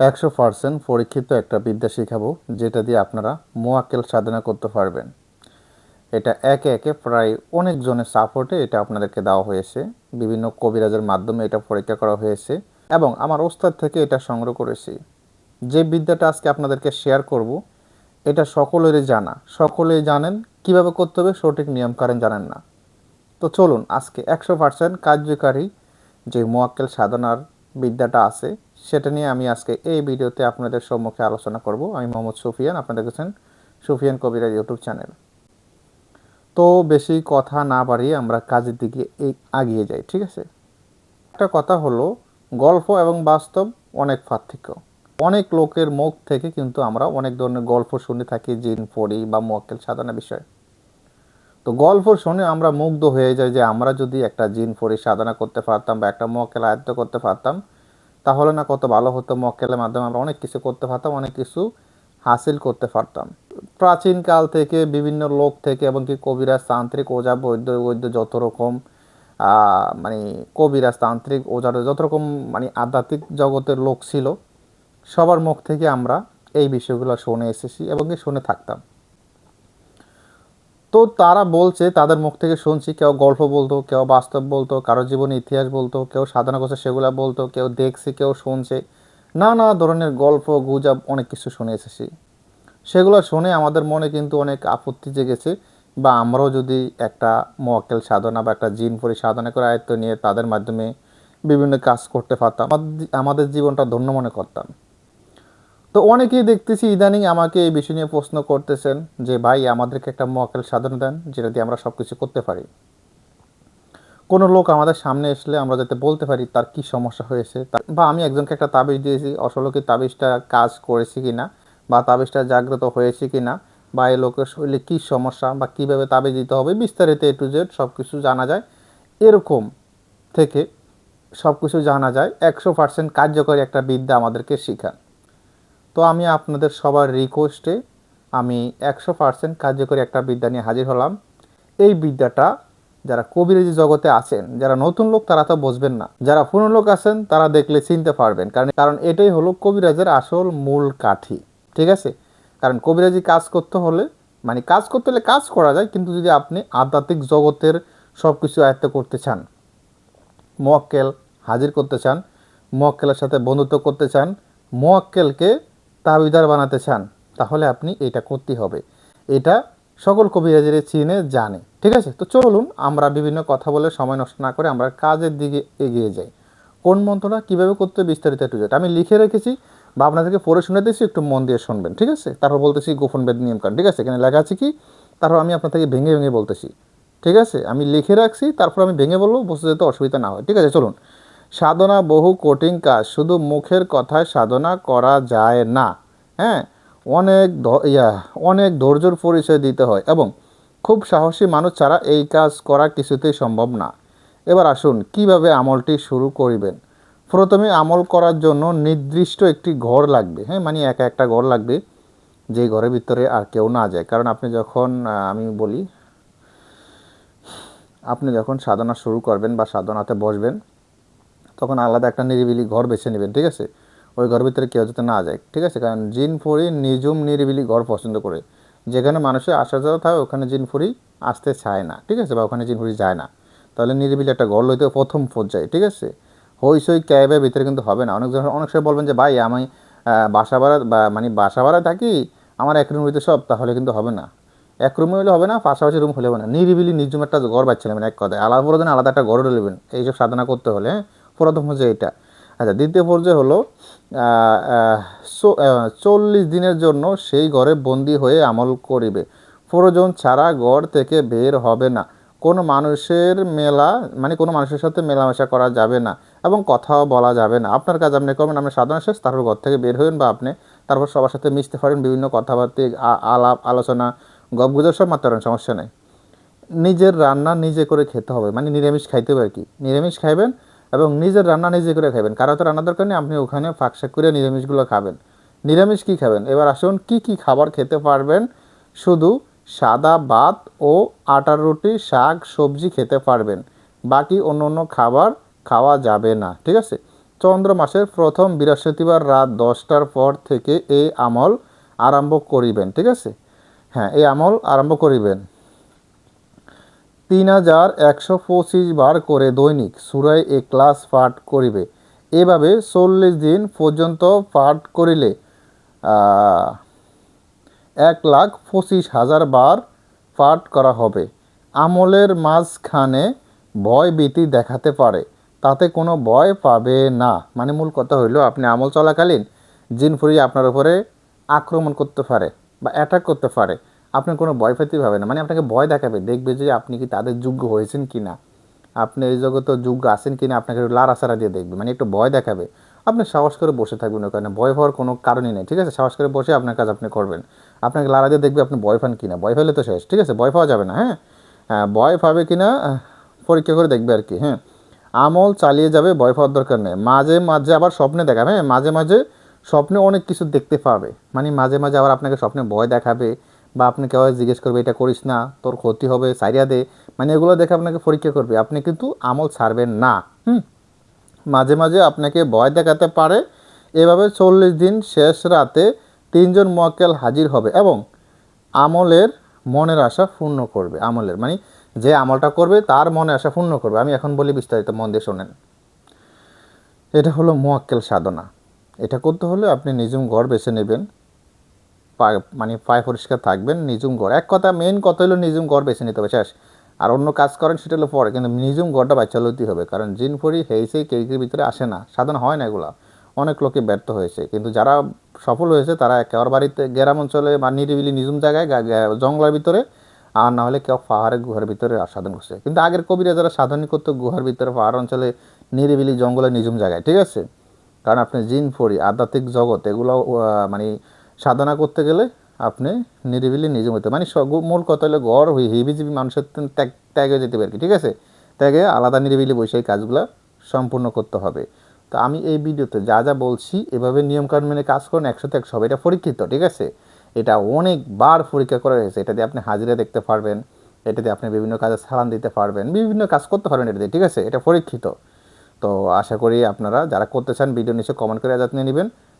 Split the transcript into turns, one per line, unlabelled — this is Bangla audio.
একশো পার্সেন্ট পরীক্ষিত একটা বিদ্যা শেখাবো, যেটা দিয়ে আপনারা মোয়াক্কেল সাধনা করতে পারবেন। এটা একে একে প্রায় অনেকজনের সাপোর্টে এটা আপনাদেরকে দেওয়া হয়েছে। বিভিন্ন কবিরাজের মাধ্যমে এটা পরীক্ষা করা হয়েছে। এবং আমার ওস্তাদ থেকে এটা সংগ্রহ করেছি। যে বিদ্যাটা আজকে আপনাদেরকে শেয়ার করব, এটা সকলেরই জানা। সকলেই জানেন কীভাবে করতে হবে, সঠিক নিয়ম কারেন জানেন না। তো চলুন, আজকে একশো পার্সেন্ট কার্যকারী যে মোয়াক্কেল সাধনার বিদ্যাটা আছে, সেটা নিয়ে আমি আজকে এই ভিডিওতে আপনাদের সম্মুখে আলোচনা করব। আমি মোহাম্মদ সুফিয়ান আপনাদের দেখেছেন সুফিয়ান কবিরাজ ইউটিউব চ্যানেল। তো বেশি কথা না বাড়িয়ে আমরা কাজের দিকে আগিয়ে যাই, ঠিক আছে? একটা কথা হলো, গল্প এবং বাস্তব অনেক পার্থক্য। অনেক লোকের মুখ থেকে কিন্তু আমরা অনেক ধরনের গল্প শুনে থাকি, জিন পড়ি বা মোয়াক্কেল সাধনা বিষয়। তো গল্প শুনে আমরা মুগ্ধ হয়ে যাই যে আমরা যদি একটা জিন পড়ি সাধনা করতে পারতাম বা একটা মোয়াক্কেল আয়ত্ত করতে পারতাম, তাহলে না কত ভালো হতো মক্কেলের মাধ্যমে আমরা অনেক কিছু করতে পারতাম, অনেক কিছু হাসিল করতে পারতাম। প্রাচীনকাল থেকে বিভিন্ন লোক থেকে এবং কি কবিরাজ তান্ত্রিক ওজা বৈদ্য বৈদ্য যত রকম মানে কবিরাজ তান্ত্রিক ওজার যত রকম মানে আধ্যাত্মিক জগতের লোক ছিল, সবার মুখ থেকে আমরা এই বিষয়গুলো শুনে এসেছি এবং শুনে থাকতাম। তো তারা বলছে, তাদের মুখ থেকে শুনছি, কেউ গল্প বলতো, কেউ বাস্তব বলতো, কারও জীবনে ইতিহাস বলতো, কেউ সাধনা করছে সেগুলো বলতো, কেউ দেখছে, কেউ শুনছে। নানা ধরনের গল্প, গুজব, অনেক কিছু শুনে এসেছি। সেগুলো শুনে আমাদের মনে কিন্তু অনেক আপত্তি জেগেছে বা আমরাও যদি একটা মোয়াক্কেল সাধনা বা একটা জিন পরি সাধনা করে আয়ত্ত নিয়ে তাদের মাধ্যমে বিভিন্ন কাজ করতে পারতাম আমাদের জীবনটা ধন্য মনে করতাম। তো অনেকেই দেখতেছি ইদানিং আমাকে এই বিষয় নিয়ে প্রশ্ন করতেছেন যে, ভাই, আমাদেরকে একটা মক্কেল সাধন দেন, যেটা দিয়ে আমরা সব কিছু করতে পারি। কোনো লোক আমাদের সামনে আসলে আমরা যাতে বলতে পারি তার কি সমস্যা হয়েছে বা আমি একজনকে একটা তাবিজ দিয়েছি আসলে কি তাবিজটা কাজ করেছি কি না বা তাবিজটা জাগ্রত হয়েছে কি না বা এই লোকের শরীরে কী সমস্যা, বা কীভাবে তাবিজ দিতে হবে, বিস্তারিত এ টু জেড সব কিছু জানা যায়। এরকম থেকে সব কিছু জানা যায়, একশো পার্সেন্ট কার্যকরী একটা বিদ্যা আমাদেরকে শেখান। তো আমি আপনাদের সবার রিকোয়েস্টে আমি একশো পার্সেন্ট কার্যকরী একটা বিদ্যা নিয়ে হাজির হলাম। এই বিদ্যাটা যারা কবিরাজি জগতে আছেন, যারা নতুন লোক, তারা তো বুঝবেন না। যারা পুরনো লোক আছেন, তারা দেখলে চিনতে পারবেন। কারণ কারণ এটাই হলো কবিরাজের আসল মূল কাঠি। ঠিক আছে? কারণ কবিরাজি কাজ করতে হলে মানে কাজ করতে হলে কাজ করা যায়, কিন্তু যদি আপনি আধ্যাত্মিক জগতের সব কিছু আয়ত্ত করতে চান, মোয়াক্কেল হাজির করতে চান, মোয়াক্কেলের সাথে বন্ধুত্ব করতে চান, মোয়াক্কেলকে তাবিদার বানাতে চান, তাহলে আপনি এটা করতে হবে। এটা সকল কবিরাজের চিনে জানে। ঠিক আছে? তো চলুন, আমরা বিভিন্ন কথা বলে সময় নষ্ট না করে আমরা কাজের দিকে এগিয়ে যাই। কোন মন্ত্রটা কীভাবে করতে বিস্তারিত একটু যেটা আমি লিখে রেখেছি, বা আপনাদেরকে পড়ে শুনে দিয়েছি, একটু মন দিয়ে শুনবেন, ঠিক আছে? তারপর বলতেছি গোপন বেদ নিয়ম কারণ ঠিক আছে? এখানে লেখা আছে কি? তারপর আমি আপনার থেকে ভেঙে ভেঙে বলতেছি, ঠিক আছে? আমি লিখে রাখছি, তারপর আমি ভেঙে বলব, বসে যেতে অসুবিধা না হয়, ঠিক আছে? চলুন। সাধনা বহু কঠিন কাজ, শুধু মুখের কথায় সাধনা করা যায় না। হ্যাঁ অনেক ইয়া, অনেক ধৈর্যর পরিচয় দিতে হয় এবং খুব সাহসী মানুষ ছাড়া এই কাজ করা কিছুতেই সম্ভব না। এবার আসুন, কীভাবে আমলটি শুরু করিবেন? প্রথমে আমল করার জন্য নির্দিষ্ট একটি ঘর লাগবে। হ্যাঁ মানে একা একটা ঘর লাগবে, যে ঘরের ভিতরে আর কেউ না যায়। কারণ আপনি যখন আমি বলি, আপনি যখন সাধনা শুরু করবেন বা সাধনাতে বসবেন তখন আলাদা একটা নিরিবিলি ঘর বেছে নেবেন, ঠিক আছে? ওই ঘরের ভিতরে কেউ যাতে না যায়, ঠিক আছে? কারণ জিন ফুরি নিজুম নিরিবিলি ঘর পছন্দ করে। যেখানে মানুষের আসা যাওয়া থাকে, ওখানে জিন ফুরি আসতে চায় না, ঠিক আছে? বা ওখানে জিন ফুরি যায় না। তাহলে নিরিবিলি একটা ঘর লইতে প্রথম পর্যায়ে, ঠিক আছে? হইসই ক্যাবের ভিতরে কিন্তু হবে না। অনেক অনেক সময় বলবেন যে, ভাই, আমি বাসা ভাড়া, বা মানে বাসা ভাড়া থাকি, আমার এক রুম হইতে সব, তাহলে কিন্তু হবে না। এক রুমে হলে হবে না, পাশাপাশি রুম হলে হবে না। নিরিবিলি নিজুম একটা ঘর নেবেন এক কথায়। আলাদা পরে আলাদা একটা ঘর নেবেন এইসব সাধনা করতে হলে হ্যাঁ? প্রথম হচ্ছে এটা। আচ্ছা দ্বিতীয় পর্যায়ে হলো চল্লিশ দিনের জন্য সেই ঘরে বন্দি হয়ে আমল করিবে। প্রয়োজন ছাড়া ঘর থেকে বের হবে না। কোনো মানুষের মেলা মানে কোনো মানুষের সাথে মেলামেশা করা যাবে না এবং কথাও বলা যাবে না। আপনার কাজ আপনি করবেন আপনি সাধারণ শেষ, তারপর ঘর থেকে বের হবেন বা আপনি তারপর সবার সাথে মিশতে পারেন, বিভিন্ন কথাবার্তা আলাপ, আলোচনা, গপগুজব সব মারতে পারেন, সমস্যা নেই। নিজের রান্না নিজে করে খেতে হবে মানে নিরামিষ খাইতে হবে আর কি। নিরামিষ খাইবেন এবং নিজের রান্না নিজে করে খাবেন কারও তো রান্না দরকার নেই, আপনি ওখানে ফাঁকশাক করে নিরামিষগুলো খাবেন। নিরামিষ কী খাবেন? এবার আসুন, কি কি খাবার খেতে পারবেন? শুধু সাদা ভাত ও আটার রুটি, শাক, সবজি খেতে পারবেন। বাকি অন্য অন্য খাবার খাওয়া যাবে না, ঠিক আছে? চন্দ্র মাসের প্রথম বৃহস্পতিবার রাত দশটার পর থেকে এই আমল আরম্ভ করিবেন, ঠিক আছে? হ্যাঁ এই আমল আরম্ভ করিবেন। তিন হাজার একশো পঁচিশ বার করে দৈনিক সুরাই এ ক্লাস পাঠ করিবে। এভাবে চল্লিশ দিন পর্যন্ত পাঠ করিলে এক লাখ পঁচিশ হাজার বার পাঠ করা হবে। আমলের মাঝখানে ভয় ভীতি দেখাতে পারে, তাতে কোনো ভয় পাবে না। মানে মূল কথা হইল, আপনি আমল চলাকালীন জিনফুরি আপনার উপরে আক্রমণ করতে পারে বা অ্যাটাক করতে পারে। আপনি কোনো ভয় পেতে পাবে না। মানে আপনাকে ভয় দেখাবে, দেখবে যে আপনি কি তাদের যোগ্য হয়েছেন কি না আপনি এই জগতে যোগ্য আছেন কি না আপনাকে একটু লাড়াচাড়া দিয়ে দেখবে। মানে একটু ভয় দেখাবে। আপনি সাহস করে বসে থাকবেন ওখানে। ভয় পাওয়ার কোনো কারণই নেই, ঠিক আছে? সাহস করে বসে আপনার কাজ আপনি করবেন। আপনাকে লাড়া দিয়ে দেখবে আপনি ভয় পান কি না ভয় পেলে তো শেষ, ঠিক আছে? ভয় পাওয়া যাবে না হ্যাঁ? হ্যাঁ ভয় পাবে কি না পরীক্ষা করে দেখবে আর কি হ্যাঁ? আমল চালিয়ে যাবে, ভয় পাওয়ার দরকার নেই। মাঝে মাঝে আবার স্বপ্নে দেখাবে হ্যাঁ? মাঝে মাঝে স্বপ্নে অনেক কিছু দেখতে পাবে। মানে মাঝে মাঝে আবার আপনাকে স্বপ্নে ভয় দেখাবে। বা আপনি কেউ জিজ্ঞেস করবে, এটা করিস না, তোর ক্ষতি হবে, সাইরিয়া দে। মানে এগুলো দেখে আপনাকে পরীক্ষা করবে। আপনি কিন্তু আমল ছাড়বেন না। হুম? মাঝে মাঝে আপনাকে ভয় দেখাতে পারে। এভাবে চল্লিশ দিন শেষ রাতে তিনজন মোয়াক্কেল হাজির হবে এবং আমলের মনের আশা পূর্ণ করবে। আমলের মানে যে আমলটা করবে, তার মনে আশা পূর্ণ করবে। আমি এখন বলি বিস্তারিত, মন দিয়ে শোনেন। এটা হলো মোয়াক্কেল সাধনা। এটা করতে হলে আপনি নিজুম ঘর বেছে নেবেন। মানে পায়ে পরিষ্কার থাকবেন, নিজুম ঘর এক কথা মেন কথা হলো নিজুম ঘর বেছে নিতে হবে, শেষ। আর অন্য কাজ করেন সেটা হলো পরে, কিন্তু নিজুম ঘরটা বাচ্চা লইতেই হবে, কারণ জিন ফরি হেইসে কেকের ভিতরে আসে না। সাধারণ হয় না এগুলা। অনেক লোকে ব্যর্থ হয়েছে, কিন্তু যারা সফল হয়েছে তারা একেবারে বাড়িতে গ্রাম অঞ্চলে বা নিরিবিলি নিজুম জায়গায় জঙ্গলের ভিতরে, আর না হলে কেউ পাহাড়ের গুহার ভিতরে সাধন করছে। কিন্তু আগের কবিরা যারা সাধন করতো, গুহার ভিতরে, পাহাড় অঞ্চলে, নিরিবিলি জঙ্গলে নিজুম জায়গায়, ঠিক আছে? কারণ আপনি জিন ফড়ি আধ্যাত্মিক জগৎ, এগুলো মানে সাধনা করতে গেলে আপনি নিরিবিলি নিজে মতো মানে মূল কথা হলো ঘর হিবিজিবি মানুষের ত্যাগ ত্যাগ যেতে পারে ঠিক আছে? ত্যাগে আলাদা নিরিবিলি বসে এই কাজগুলো সম্পূর্ণ করতে হবে। তো আমি এই ভিডিওতে যা যা বলছি, এভাবে নিয়মকানুন মেনে কাজ করুন একশোতে একশো হবে এটা পরীক্ষিত, ঠিক আছে? এটা অনেকবার পরীক্ষা করা হয়েছে, এটা দিয়ে আপনি হাজিরা দেখতে পারবেন, এটা দিয়ে আপনি বিভিন্ন কাজে সালান দিতে পারবেন, বিভিন্ন কাজ করতে পারবেন এটা দিয়ে, ঠিক আছে? এটা পরীক্ষিত। তো আশা করি আপনারা যারা করতে চান, ভিডিও নিচে কমেন্ট করে আজাদ নিয়ে নেবেন।